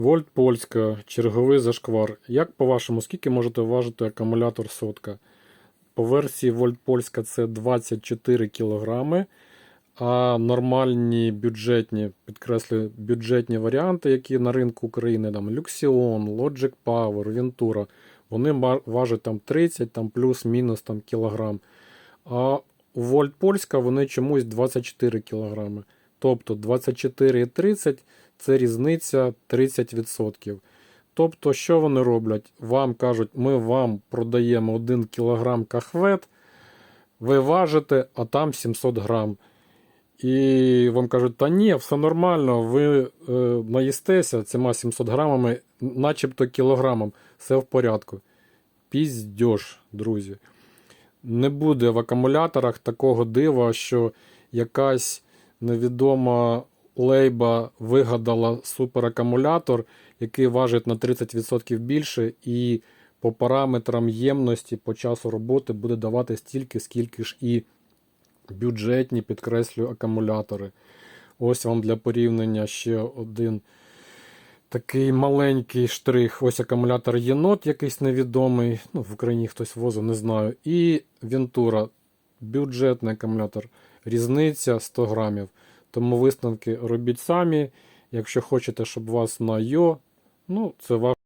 Вольт Польська, черговий зашквар. Як по-вашому, скільки можете важити акумулятор сотка? По версії Вольт Польська це 24 кг, а нормальні бюджетні, підкреслюю, бюджетні варіанти, які на ринку України, там Luxion, Logic Power, Ventura, вони важать там 30, там плюс-мінус там кілограм. А у Вольт Польська вони чомусь 24 кг. Тобто 24 і 30 це різниця 30%. Тобто, що вони роблять? Вам кажуть, ми вам продаємо 1 кг кахвет, ви важите, а там 700 грам. І вам кажуть, та ні, все нормально, ви е, наїстеся цими 700 грамами, начебто кілограмом, все в порядку. Піздьош, друзі. Не буде в акумуляторах такого дива, що якась невідома лейба вигадала суперакумулятор, який важить на 30% більше, і по параметрам ємності по часу роботи буде давати стільки, скільки ж і бюджетні, підкреслюю, акумулятори. Ось вам для порівняння ще один такий маленький штрих. Ось акумулятор єнот, якийсь невідомий. Ну, в Україні хтось возив, не знаю. І Ventura, бюджетний акумулятор. Різниця 100 грамів. Тому висновки робіть самі. Якщо хочете, щоб вас на йо, ну, це ваш.